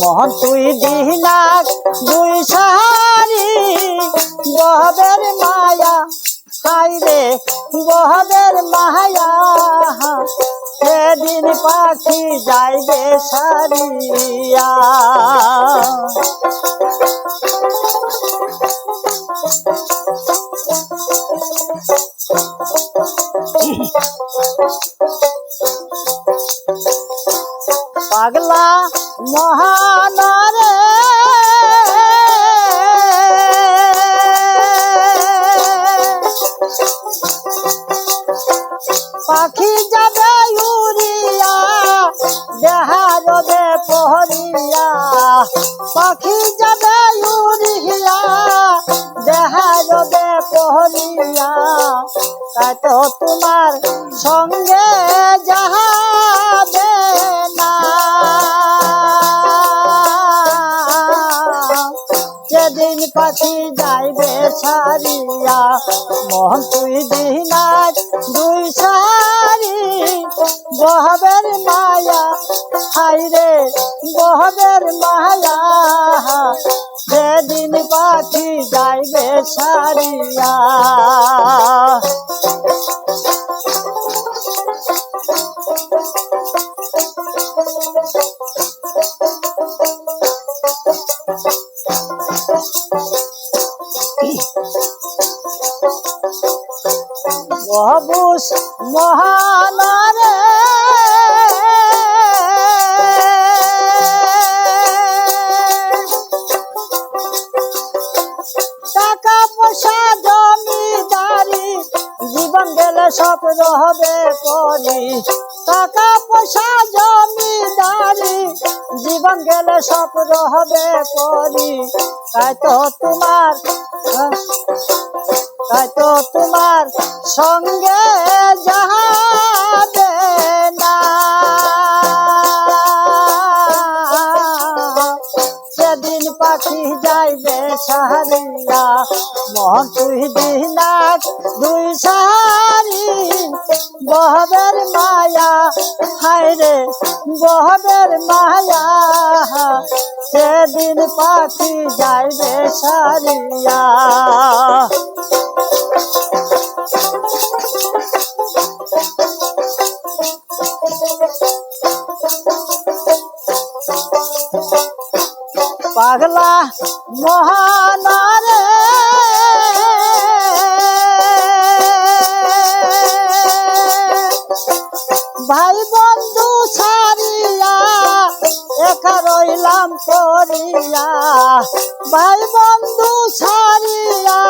মোহন তুই দিনাক দুই সাহারি বহবের মায়া হাই রে বহবের মায়া। সেদিন পাখি যাইবে সারিয়া। পাগলা মহানারে। পাখি যাবে উড়িয়া, দেহার দে পহরিয়া। পাখি যাবে উড়িয়া, দেহার দে পহরিয়া। কত তোমার সঙ্গে যাহাবে পাখি যাইবে সারিয়া মন তুই দিনাজ দুই সারি। বহবের মায়া হাই রে বহবের মায়া। সেদিন পাখি যাইবে সারিয়া অবুস মহানারে। টাকা পয়সা, জমিদারি, জীবন গেলে সব রহবে করি টাকা পয়সা, জমিদারি, জীবন গেলে সব রহবে করি তাই তো তোমার তাই তো তোমার সঙ্গে যাবে না। সেদিন পাখি যাইবে সাহারিয়া মন তুই দিনাক দুই সাহারি। বহবের মায়া হায় রে বহবের মায়া। সেদিন পাখি যাইবে সারিয়া পাগলা মহানারে। ভাই বন্ধু ছাড়িয়া, একা রইলাম করিয়া ভাই বন্ধু ছাড়িয়া,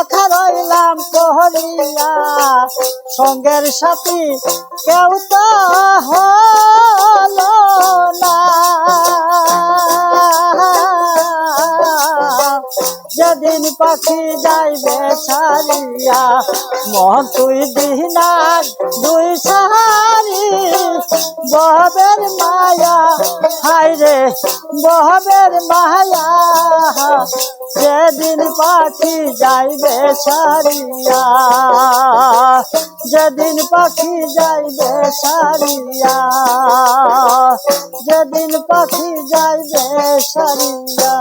একা রইলাম করিয়া সঙ্গের সাথী কেউ তো যেদিন পাখি যাইবে ছাড়িয়া মন তুই দিনার দুই সাহারি। বহবের মায়া হাই রে, বহবের মায়া। যেদিন পাখি যাইবে সারিয়া যেদিন পাখি যাইবে সারিয়া যেদিন পাখি যাইবে সারিয়া